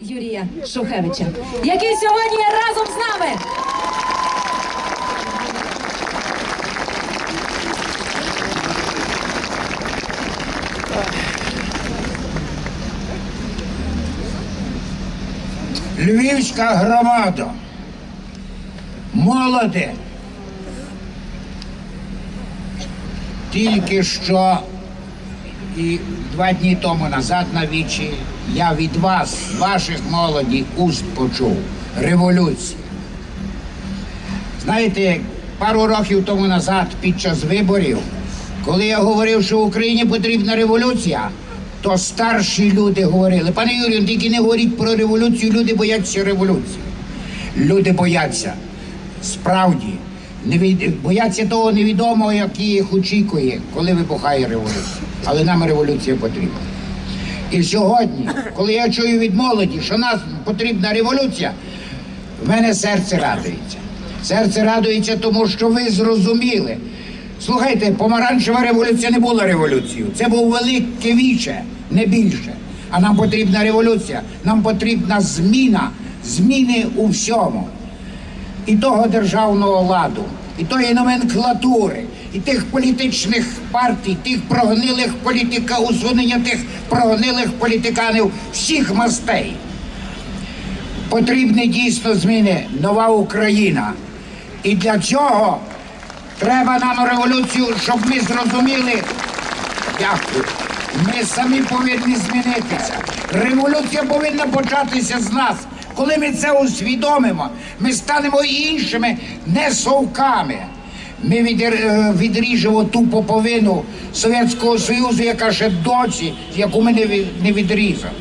Юрія Шухевича, який сьогодні є разом з нами. Львівська громада. Молоде. Тільки що і два дні тому назад на вічі я від вас, ваших молоді, уст почув революція. Знаєте, пару років тому назад, під час виборів, коли я говорив, що в Україні потрібна революція, то старші люди говорили, пане Юрію, тільки не говоріть про революцію, люди бояться революції. Люди бояться. Справді. Бояться того невідомого, який їх очікує, коли вибухає революція. Але нам революція потрібна. І сьогодні, коли я чую від молоді, що нас потрібна революція, в мене серце радується. Серце радується, тому що ви зрозуміли. Слухайте, помаранчева революція не була революцією. Це був велике віче, не більше. А нам потрібна революція, нам потрібна зміна, зміни у всьому. І того державного ладу, і тої номенклатури, і тих політичних партій, тих прогнилих політика, усунення тих прогнилих політиканів всіх мастей. Потрібні дійсно зміни, нова Україна. І для цього треба нам революцію, щоб ми зрозуміли. Дякую. Ми самі повинні змінитися. Революція повинна початися з нас. Коли ми це усвідомимо, ми станемо іншими, не совками. Ми е, відріжемо ту поповину Совєтського Союзу, яка ще досі, яку ми не відрізали.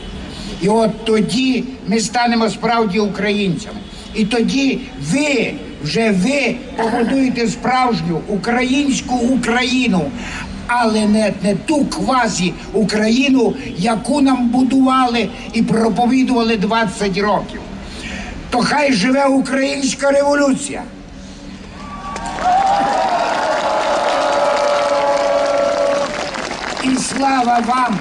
І от тоді ми станемо справді українцями. І тоді ви, вже ви побудуєте справжню українську Україну, але не, не ту квазі Україну, яку нам будували і проповідували 20 років. То хай живе українська революція. І слава вам,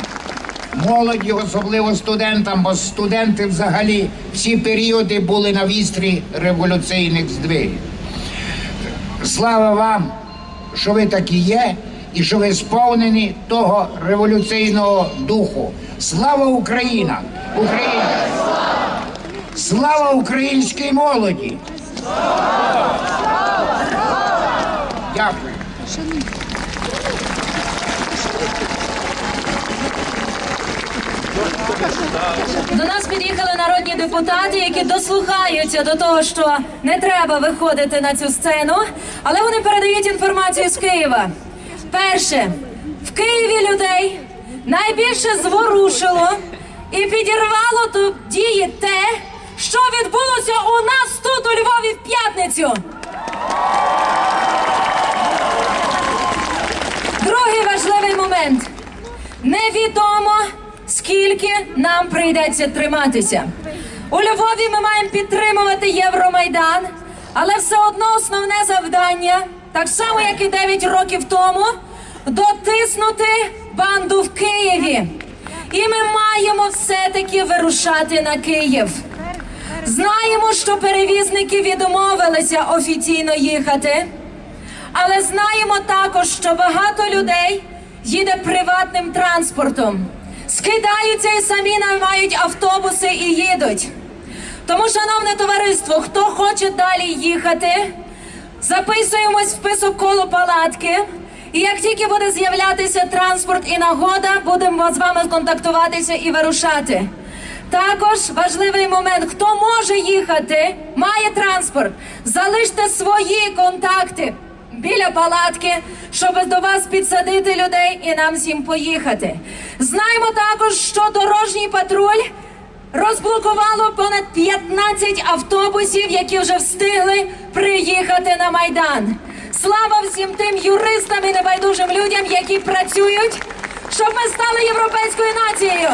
молоді, особливо студентам, бо студенти взагалі всі періоди були на вістрі революційних здвигів. Слава вам, що ви такі є, і що ви сповнені того революційного духу. Слава Україна! Україна! Слава українській молоді! Дякую. До нас під'їхали народні депутати, які дослухаються до того, що не треба виходити на цю сцену, але вони передають інформацію з Києва. Перше, в Києві людей найбільше зворушило і підірвало дії те, відбулося у нас тут у Львові в п'ятницю. Другий важливий момент. Невідомо, скільки нам прийдеться триматися. У Львові ми маємо підтримувати Євромайдан, але все одно основне завдання, так само як і 9 років тому, дотиснути банду в Києві. І ми маємо все-таки вирушати на Київ. Знаємо, що перевізники відмовилися офіційно їхати. Але знаємо також, що багато людей їде приватним транспортом, скидаються і самі наймають автобуси і їдуть. Тому, шановне товариство, хто хоче далі їхати, записуємось в список коло палатки. І як тільки буде з'являтися транспорт і нагода, будемо з вами контактуватися і вирушати. Також важливий момент: хто може їхати, має транспорт, залиште свої контакти біля палатки, щоб до вас підсадити людей і нам всім поїхати. Знаємо також, що дорожній патруль розблокувало понад 15 автобусів, які вже встигли приїхати на майдан. Слава всім тим юристам і небайдужим людям, які працюють, щоб ми стали європейською нацією.